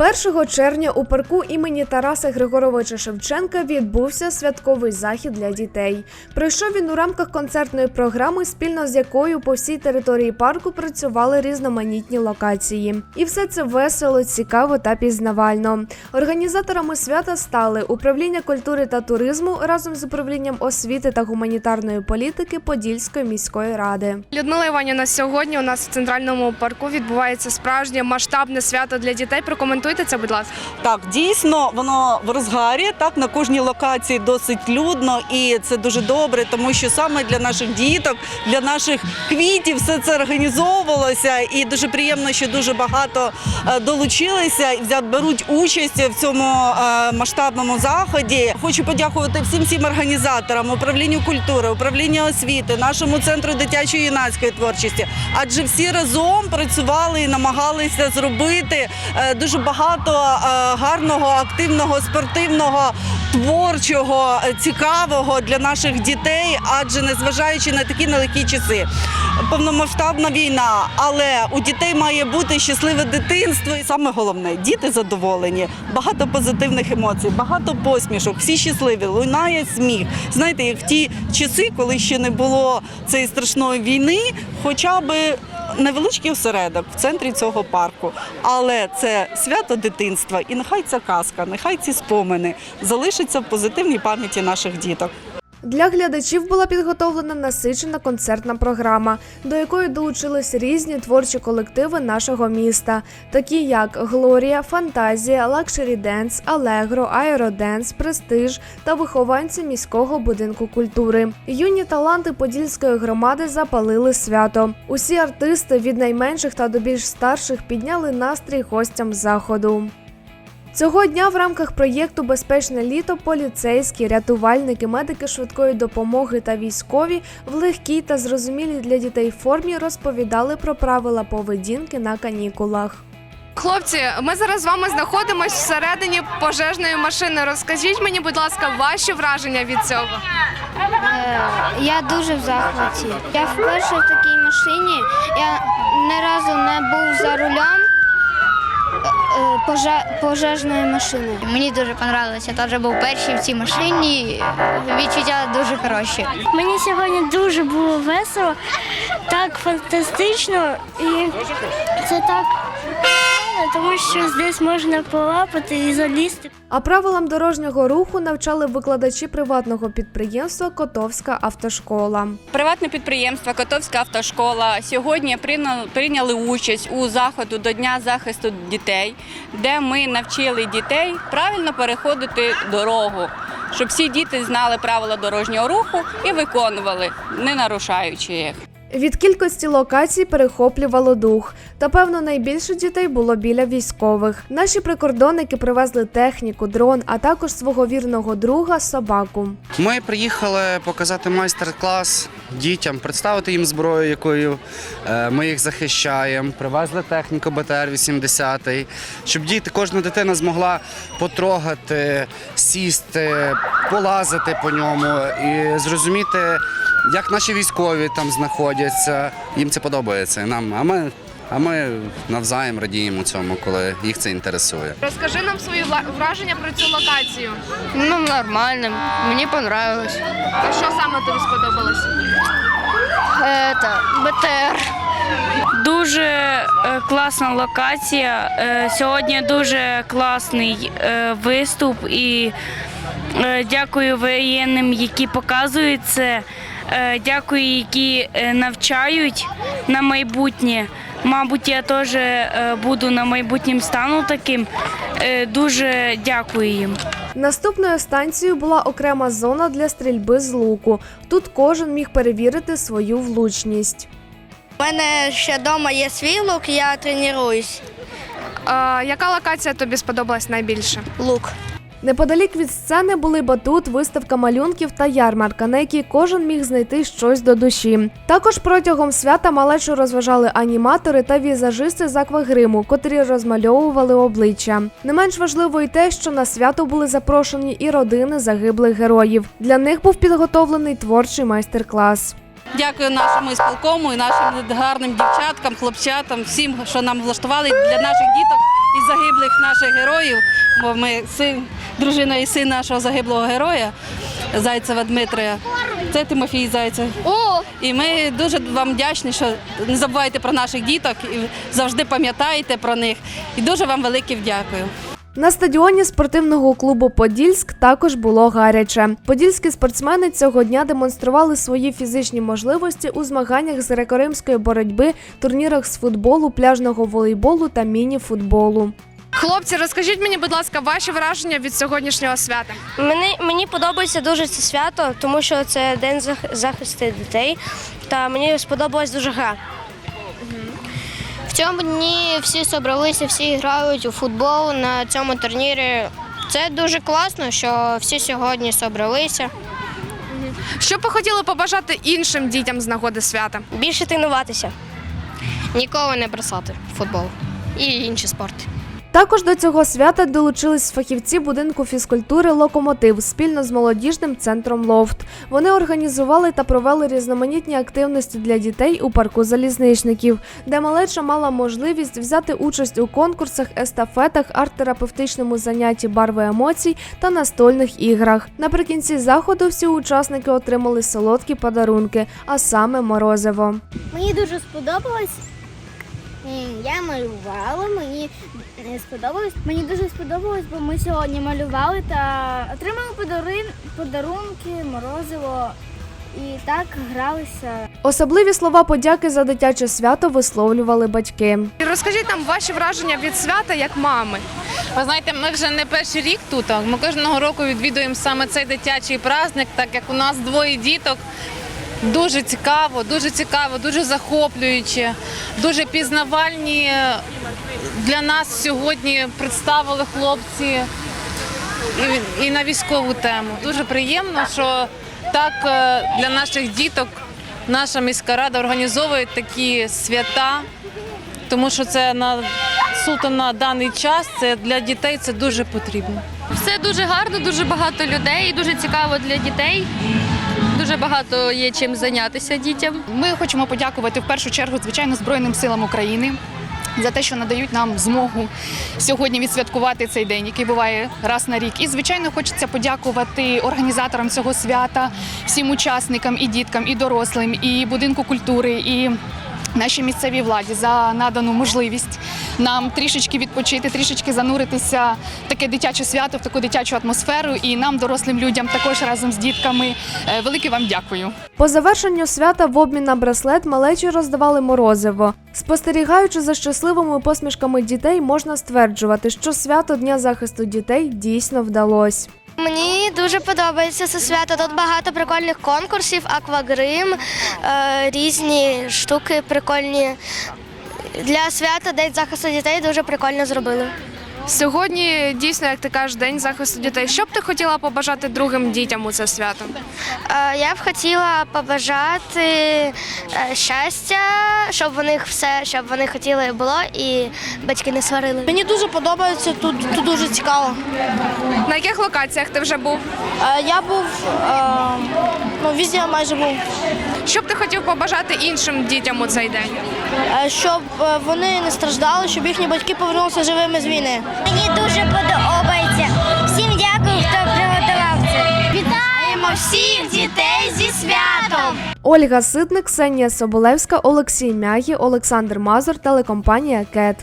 1 червня у парку імені Тараса Григоровича Шевченка відбувся святковий захід для дітей. Пройшов він у рамках концертної програми, спільно з якою по всій території парку працювали різноманітні локації. І все це весело, цікаво та пізнавально. Організаторами свята стали управління культури та туризму разом з управлінням освіти та гуманітарної політики Подільської міської ради. Людмила Іванівна, сьогодні у нас в центральному парку відбувається справжнє масштабне свято для дітей. Прокоментуйте це, будь ласка. Так, дійсно, воно в розгарі. Так на кожній локації досить людно, і це дуже добре, тому що саме для наших діток, для наших квітів, все це організовувалося. І дуже приємно, що дуже багато е, долучилися і беруть участь в цьому е, масштабному заході. Хочу подякувати всім всім організаторам, управлінню культури, управлінню освіти, нашому центру дитячої юнацької творчості. Адже всі разом працювали і намагалися зробити е, дуже багато е, гарного, активного, спортивного, творчого, цікавого для наших дітей, адже незважаючи на такі нелегкі часи. Повномасштабна війна, але у дітей має бути щасливе дитинство. І саме головне діти задоволені, багато позитивних емоцій, багато посмішок, всі щасливі, лунає сміх. Знаєте, як в ті часи, коли ще не було цієї страшної війни, хоча би невеличкий осередок в центрі цього парку. Але це свято дитинства, і нехай ця казка, нехай ці спомини залишаться в позитивній пам'яті наших діток. Для глядачів була підготовлена насичена концертна програма, до якої долучились різні творчі колективи нашого міста, такі як Глорія, Фантазія, Лакшері Денс, Алегро, Аероденс, Престиж та вихованці міського будинку культури. Юні таланти подільської громади запалили свято. Усі артисти від найменших та до більш старших підняли настрій гостям заходу. Цього дня в рамках проєкту Безпечне літо поліцейські, рятувальники, медики швидкої допомоги та військові в легкій та зрозумілій для дітей формі розповідали про правила поведінки на канікулах. Хлопці, ми зараз з вами знаходимося всередині пожежної машини. Розкажіть мені, будь ласка, ваші враження від цього. Е, Я дуже в захваті. Я вперше в такій машині. Я ні разу не був за рулем пожежної машини. Мені дуже подобалося, Я теж був перший в цій машині. Відчуття дуже хороші. Мені сьогодні дуже було весело, так фантастично і це так прикольно, тому що здесь можна полапати і залізти. А правилам дорожнього руху навчали викладачі приватного підприємства Котовська автошкола. Приватне підприємство Котовська автошкола сьогодні прийняли, прийняли участь у заходу до Дня захисту дітей, де ми навчили дітей правильно переходити дорогу, щоб всі діти знали правила дорожнього руху і виконували, не нарушаючи їх. Від кількості локацій перехоплювало дух. Та певно найбільше дітей було біля військових. Наші прикордонники привезли техніку, дрон, а також свого вірного друга собаку. Ми приїхали показати майстер-клас дітям, представити їм зброю, якою е, ми їх захищаємо. Привезли техніку БТР-80, щоб діти, кожна дитина змогла потрогати, сісти, полазити по ньому і зрозуміти, як наші військові там знаходяться. Їм це подобається. Нам, а ми. А ми навзаєм радіємо цьому, коли їх це інтересує. Розкажи нам свої враження про цю локацію. Ну, нормально, мені понравилось. А що саме тобі сподобалось? Это, БТР. Дуже е, класна локація. Е, сьогодні дуже класний е, виступ і дякую воєнним, які показують це. Е, дякую, які е, навчають на майбутнє. Мабуть, я теж е, буду на майбутнім стану таким. Дуже дякую їм. Наступною станцією була окрема зона для стрільби з луку. Тут кожен міг перевірити свою влучність. У мене ще вдома є свій лук, я тренуюсь. А, яка локація тобі сподобалась найбільше? Лук. Неподалік від сцени були батут, виставка малюнків та ярмарка, на якій кожен міг знайти щось до душі. Також протягом свята малечу розважали аніматори та візажисти з аквагриму, котрі розмальовували обличчя. Не менш важливо й те, що на свято були запрошені і родини загиблих героїв. Для них був підготовлений творчий майстер-клас. Дякую нашому ісполкому і нашим гарним дівчаткам, хлопчатам, всім, що нам влаштували для наших діток і загиблих наших героїв, бо ми син, дружина і син нашого загиблого героя Зайцева Дмитрія. Це Тимофій Зайцев. О, І ми дуже вам вдячні, що не забувайте про наших діток і завжди пам'ятаєте про них. І дуже вам велике дякую. На стадіоні спортивного клубу Подільськ також було гаряче. Подільські спортсмени цього дня демонстрували свої фізичні можливості у змаганнях з греко-римської боротьби, турнірах з футболу, пляжного волейболу та міні-футболу. Хлопці, розкажіть мені, будь ласка, ваші враження від сьогоднішнього свята. Мені, мені подобається дуже це свято, тому що це день зах- захисту дітей. Та мені сподобалась дуже гра. Цьому дні всі зібралися, всі грають у футбол на цьому турнірі. Це дуже класно, що всі сьогодні зібралися. Що б ви хотіли побажати іншим дітям з нагоди свята? Більше тренуватися. Ніколи не бросати футбол і інші спорти. Також до цього свята долучились фахівці будинку фізкультури Локомотив спільно з молодіжним центром Лофт. Вони організували та провели різноманітні активності для дітей у парку залізничників, де малеча мала можливість взяти участь у конкурсах, естафетах, арт-терапевтичному занятті барви емоцій та настольних іграх. Наприкінці заходу всі учасники отримали солодкі подарунки, а саме морозиво. Мені дуже сподобалось. Я малювала, мені е, сподобалось. Мені дуже сподобалось, бо ми сьогодні малювали та отримали подарин, подарунки, морозиво і так гралися. Особливі слова подяки за дитяче свято висловлювали батьки. Розкажіть нам ваші враження від свята як мами. Ви знаєте, ми вже не перший рік тут. Ми кожного року відвідуємо саме цей дитячий праздник, так як у нас двоє діток. Дуже цікаво, дуже цікаво, дуже захоплююче, дуже пізнавальні для нас сьогодні представили хлопці і, і на військову тему. Дуже приємно, що так е, для наших діток наша міська рада організовує такі свята, тому що це на суто на даний час. Це для дітей це дуже потрібно. Все дуже гарно, дуже багато людей, дуже цікаво для дітей. Дуже багато є чим зайнятися дітям. Ми хочемо подякувати в першу чергу, звичайно, Збройним силам України. За те, що надають нам змогу сьогодні відсвяткувати цей день, який буває раз на рік. І звичайно, хочеться подякувати організаторам цього свята, всім учасникам, і діткам, і дорослим, і будинку культури, і нашій місцевій владі за надану можливість нам трішечки відпочити, трішечки зануритися в таке дитяче свято, в таку дитячу атмосферу. І нам, дорослим людям, також разом з дітками. Е, Велике вам дякую. По завершенню свята в обмін на браслет малечі роздавали морозиво. Спостерігаючи за щасливими посмішками дітей, можна стверджувати, що свято Дня захисту дітей дійсно вдалось. Мені дуже подобається це свято. Тут багато прикольних конкурсів, аквагрим, е, різні штуки прикольні. Для свята День захисту дітей дуже прикольно зробили. Сьогодні дійсно, як ти кажеш, день захисту дітей. Що б ти хотіла побажати другим дітям у це свято? Е, Я б хотіла побажати е, щастя, щоб у них все, щоб вони хотіли було, і батьки не сварили. Мені дуже подобається тут, тут дуже цікаво. На яких локаціях ти вже був? Е, Я був ну, візі майже був. Що б ти хотів побажати іншим дітям у цей день? Е, щоб вони не страждали, щоб їхні батьки повернулися живими з війни. Мені дуже подобається. Всім дякую, хто приготував це. Вітаємо всіх дітей зі святом! Ольга Ситник, Ксенія Соболевська, Олексій Мягі, Олександр Мазур, телекомпанія Кет.